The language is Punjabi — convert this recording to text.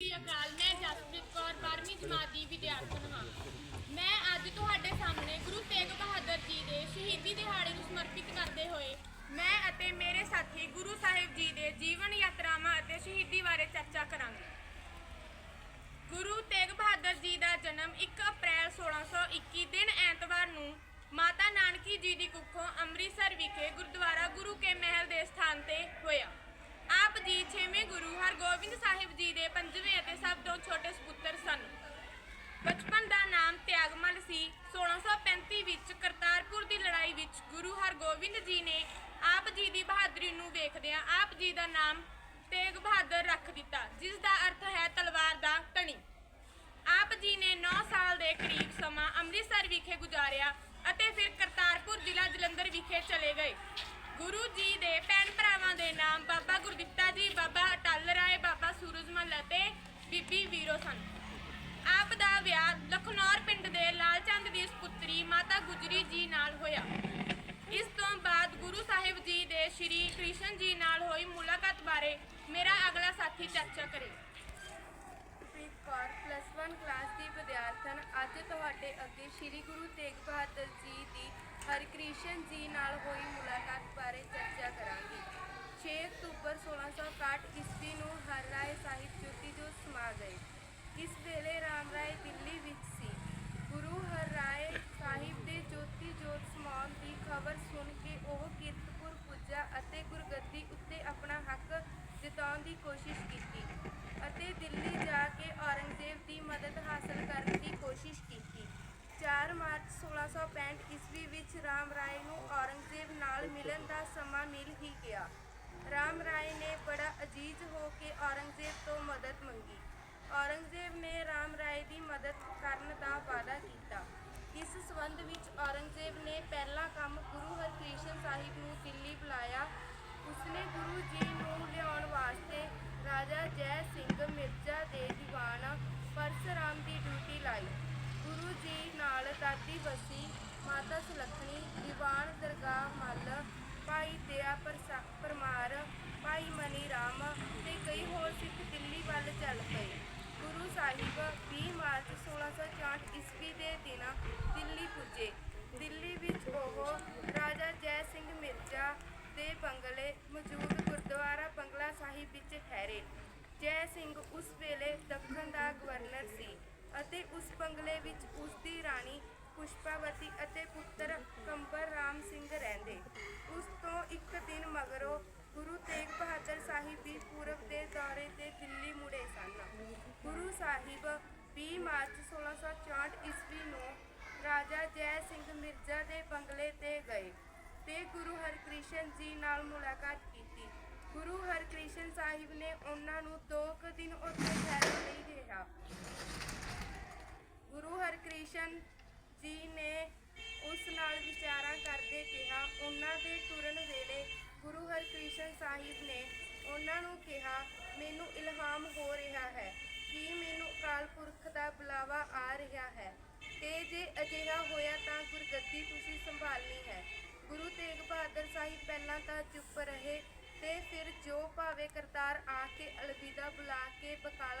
ਸ੍ਰੀ ਅਕਾਲ, ਮੈਂ ਜਸਪ੍ਰੀਤ ਕੌਰ 12ਵੀਂ ਜਮਾਤ ਦੀ ਵਿਦਿਆਰਥਣ ਹਾਂ। ਮੈਂ ਅੱਜ ਤੁਹਾਡੇ ਸਾਹਮਣੇ ਗੁਰੂ ਤੇਗ ਬਹਾਦਰ ਜੀ ਦੇ ਸ਼ਹੀਦੀ ਦਿਹਾੜੇ ਨੂੰ ਸਮਰਪਿਤ ਕਰਦੇ ਹੋਏ ਮੈਂ ਅਤੇ ਮੇਰੇ ਸਾਥੀ ਗੁਰੂ ਸਾਹਿਬ ਜੀ ਦੇ ਜੀਵਨ ਯਾਤਰਾਵਾਂ ਅਤੇ ਸ਼ਹੀਦੀ ਬਾਰੇ ਚਰਚਾ ਕਰਾਂਗੇ। ਗੁਰੂ ਤੇਗ ਬਹਾਦਰ ਜੀ ਦਾ ਜਨਮ 1 ਅਪ੍ਰੈਲ 1621 ਦਿਨ ਐਤਵਾਰ ਨੂੰ ਮਾਤਾ ਨਾਨਕੀ ਜੀ ਦੀ ਕੁੱਖੋਂ ਅੰਮ੍ਰਿਤਸਰ ਵਿਖੇ ਗੁਰਦੁਆਰਾ ਗੁਰੂ ਕੇ ਮਹਿਲ ਦੇ ਸਥਾਨ ਤੇ ਹੋਇਆ। ਆਪ ਜੀ 6ਵੇਂ ਗੁਰੂ ਹਰਗੋਬਿੰਦ ਸਾਹਿਬ ਜੀ ਦੇ ਪੰਜਵੇਂ ਅਤੇ ਸਭ ਤੋਂ ਛੋਟੇ ਸੁਪੁੱਤਰ ਸਨ। ਬਚਪਨ ਦਾ ਨਾਮ ਤਿਆਗਮਲ ਸੀ। 1635 ਵਿੱਚ ਕਰਤਾਰਪੁਰ ਦੀ ਲੜਾਈ ਵਿੱਚ ਗੁਰੂ ਹਰਗੋਬਿੰਦ ਜੀ ਨੇ ਆਪ ਜੀ ਦੀ ਬਹਾਦਰੀ ਨੂੰ ਵੇਖਦਿਆਂ ਆਪ ਜੀ ਦਾ ਨਾਮ ਤੇਗ ਬਹਾਦਰ ਰੱਖ ਦਿੱਤਾ, ਜਿਸ ਦਾ ਅਰਥ ਹੈ ਤਲਵਾਰ ਦਾ ਧਣੀ ਆਪ ਜੀ ਨੇ 9 ਸਾਲ ਦੇ ਕਰੀਬ ਸਮਾਂ ਅੰਮ੍ਰਿਤਸਰ ਵਿਖੇ ਗੁਜ਼ਾਰਿਆ ਅਤੇ ਫਿਰ ਕਰਤਾਰਪੁਰ ਜ਼ਿਲ੍ਹਾ ਜਲੰਧਰ ਵਿਖੇ ਚਲੇ ਗਏ। ਗੁਰੂ ਜੀ ਦੇ ਭੈਣ ਭਰਾਵਾਂ ਦੇ ਨਾਮ ਬਾਬਾ ਗੁਰਦਿੱਤਾ ਜੀ, ਬਾਬਾ ਅਟਲ ਰਾਏ, ਬਾਬਾ ਸੂਰਜਮਲ ਅਤੇ ਬੀਬੀ ਵੀਰੋ ਸਨ। ਆਪ ਦਾ ਵਿਆਹ ਲਖਨੌਰ ਪਿੰਡ ਦੇ ਲਾਲਚੰਦ ਦੀ ਸੁਪੁੱਤਰੀ ਮਾਤਾ ਗੁਜਰੀ ਜੀ ਨਾਲ ਹੋਇਆ। ਇਸ ਤੋਂ ਬਾਅਦ ਗੁਰੂ ਸਾਹਿਬ ਜੀ ਦੇ ਸ਼੍ਰੀ ਕ੍ਰਿਸ਼ਨ ਜੀ ਨਾਲ ਹੋਈ ਮੁਲਾਕਾਤ ਬਾਰੇ ਮੇਰਾ ਅਗਲਾ ਸਾਥੀ ਚਰਚਾ ਕਰੇ। ਕੌਰ ਪਲੱਸ 1 ਕਲਾਸ ਦੀ ਵਿਦਿਆਰਥਣ। ਅੱਜ ਤੁਹਾਡੇ ਅੱਗੇ ਸ੍ਰੀ ਗੁਰੂ ਤੇਗ ਬਹਾਦਰ ਜੀ ਦੀ ਹਰਿਕ੍ਰਿਸ਼ਨ ਜੀ ਨਾਲ ਹੋਈ ਮੁਲਾਕਾਤ ਬਾਰੇ ਚਰਚਾ ਕਰਾਂਗੀ। 6 ਅਕਤੂਬਰ 1661 ਈਸਵੀ ਨੂੰ ਹਰ ਰਾਏ ਸਾਹਿਬ ਜੋਤੀ ਜੋ ਸਮਾ ਗਏ। ਇਸ ਵੇਲੇ ਰਾਮ ਰਾਏ ਦਿੱਲੀ ਵਿੱਚ ਸੀ ਗੁਰੂ ਹਰ ਰਾਏ ਸਾਹਿਬ ਦੇ ਜੋਤੀ ਜੋਤ ਸਮਾਉਣ ਦੀ ਖਬਰ ਸੁਣ ਕੇ ਉਹ ਕੀਰਤਪੁਰ ਪੁੱਜਾ ਅਤੇ ਗੁਰਗੱਦੀ ਉੱਤੇ ਆਪਣਾ ਹੱਕ ਜਤਾਉਣ ਦੀ ਕੋਸ਼ਿਸ਼ ਕੀਤੀ ਅਤੇ ਦਿੱਲੀ ਜਾ ਕੇ ਔਰੰਗਜ਼ੇਬ ਦੀ ਮਦਦ ਹਾਸਲ ਕਰਨ ਦੀ ਕੋਸ਼ਿਸ਼ ਕੀਤੀ 4 ਮਾਰਚ 1665 ਈਸਵੀ ਵਿੱਚ ਰਾਮ ਰਾਏ ਨੂੰ ਔਰੰਗਜ਼ੇਬ ਨਾਲ ਮਿਲਣ ਦਾ ਸਮਾਂ ਮਿਲ ਹੀ ਗਿਆ। ਰਾਮ ਰਾਏ ਨੇ ਬੜਾ ਅਜੀਜ਼ ਹੋ ਕੇ ਔਰੰਗਜ਼ੇਬ ਤੋਂ ਮਦਦ ਮੰਗੀ। ਔਰੰਗਜ਼ੇਬ ਨੇ ਰਾਮ ਰਾਏ ਦੀ ਮਦਦ ਕਰਨ ਦਾ ਵਾਅਦਾ ਕੀਤਾ। ਇਸ ਸਬੰਧ ਵਿੱਚ ਔਰੰਗਜ਼ੇਬ ਨੇ ਪਹਿਲਾ ਕੰਮ ਗੁਰੂ ਹਰਕ੍ਰਿਸ਼ਨ ਸਾਹਿਬ ਨੂੰ ਦਿੱਲੀ ਬੁਲਾਇਆ। ਉਸਨੇ ਗੁਰੂ ਜੀ ਨੂੰ ਲਿਆਉਣ ਵਾਸਤੇ ਰਾਜਾ ਜੈ ਸਿੰਘ ਮਿਰਜ਼ਾ ਦੇ ਦੀਵਾਨ ਪਰਸਰਾਮ ਦੀ ਡਿਊਟੀ ਲਾਈ। ਗੁਰੂ ਜੀ ਨਾਲ ਦਾਦੀ ਬਸੀ ਮਾਤਾ ਸੁਲੱਖਣੀ, ਦੀਵਾਨ ਦਰਗਾਹ ਮੱਲ, ਭਾਈ ਦਇਆ ਪਰਮਾਰ, ਭਾਈ ਮਨੀ ਰਾਮ ਤੇ ਕਈ ਹੋਰ ਸਿੱਖ ਦਿੱਲੀ ਵੱਲ ਚੱਲ ਪਏ। ਗੁਰੂ ਸਾਹਿਬ 20 ਮਾਰਚ 1664 ਈਸਵੀ ਦੇ ਦਿਨ ਦਿੱਲੀ ਪੁੱਜੇ। ਦਿੱਲੀ ਵਿੱਚ ਉਹ ਰਾਜਾ ਜੈ ਸਿੰਘ ਮਿਰਜ਼ਾ ਦੇ ਬੰਗਲੇ ਮੌਜੂਦ ਗੁਰਦੁਆਰਾ ਬੰਗਲਾ ਸਾਹਿਬ ਵਿੱਚ ਠਹਿਰੇ। ਜੈ ਸਿੰਘ ਉਸ ਵੇਲੇ ਦੱਖਣ ਦਾ ਗਵਰਨਰ ਸੀ ਅਤੇ ਉਸ ਬੰਗਲੇ ਵਿੱਚ ਉਸ ਦੀ ਰਾਣੀ ਪੁਸ਼ਪਾਵਤੀ ਅਤੇ ਪੁੱਤਰ ਕੰਬਰ ਰਾਮ ਸਿੰਘ ਰਹਿੰਦੇ। ਉਸ ਤੋਂ ਇੱਕ ਦਿਨ ਮਗਰੋਂ ਗੁਰੂ ਤੇਗ ਬਹਾਦਰ ਸਾਹਿਬ ਵੀ ਪੂਰਬ ਦੇ ਦੌਰੇ ਤੇ ਦਿੱਲੀ ਮੁੜੇ ਸਨ। ਗੁਰੂ ਸਾਹਿਬ 20 ਮਾਰਚ 1664 ਈਸਵੀ ਨੂੰ ਰਾਜਾ ਜੈ ਸਿੰਘ ਮਿਰਜ਼ਾ ਦੇ ਬੰਗਲੇ ਤੇ ਗਏ ਤੇ ਗੁਰੂ ਹਰਕ੍ਰਿਸ਼ਨ ਜੀ ਨਾਲ ਮੁਲਾਕਾਤ ਕੀਤੀ। ਗੁਰੂ ਹਰਕ੍ਰਿਸ਼ਨ ਸਾਹਿਬ ਨੇ ਉਹਨਾਂ ਨੂੰ ਦੋ ਕੁ ਦਿਨ ਉੱਥੇ ਠਹਿਰਨ ਲਈ ਉਹਨਾਂ ਦੇ ਤੁਰਨ ਵੇਲੇ ਗੁਰੂ ਹਰਿਕ੍ਰਿਸ਼ਨ ਸਾਹਿਬ ਨੇ ਉਹਨਾਂ ਨੂੰ ਕਿਹਾ, ਮੈਨੂੰ ਇਲਹਾਮ ਹੋ ਰਿਹਾ ਹੈ ਕਿ ਮੈਨੂੰ ਅਕਾਲ ਪੁਰਖ ਦਾ ਬੁਲਾਵਾ ਆ ਰਿਹਾ ਹੈ ਤੇ ਜੇ ਅਜਿਹਾ ਹੋਇਆ ਤਾਂ ਗੁਰਗੱਦੀ ਤੁਸੀਂ ਸੰਭਾਲਣੀ ਹੈ। ਗੁਰੂ ਤੇਗ ਬਹਾਦਰ ਸਾਹਿਬ ਪਹਿਲਾਂ ਤਾਂ ਚੁੱਪ ਰਹੇ ਤੇ ਫਿਰ ਜੋ ਭਾਵੇਂ ਕਰਤਾਰ ਆ ਕੇ ਅਲਵਿਦਾ ਬੁਲਾ ਕੇ ਬਕਾ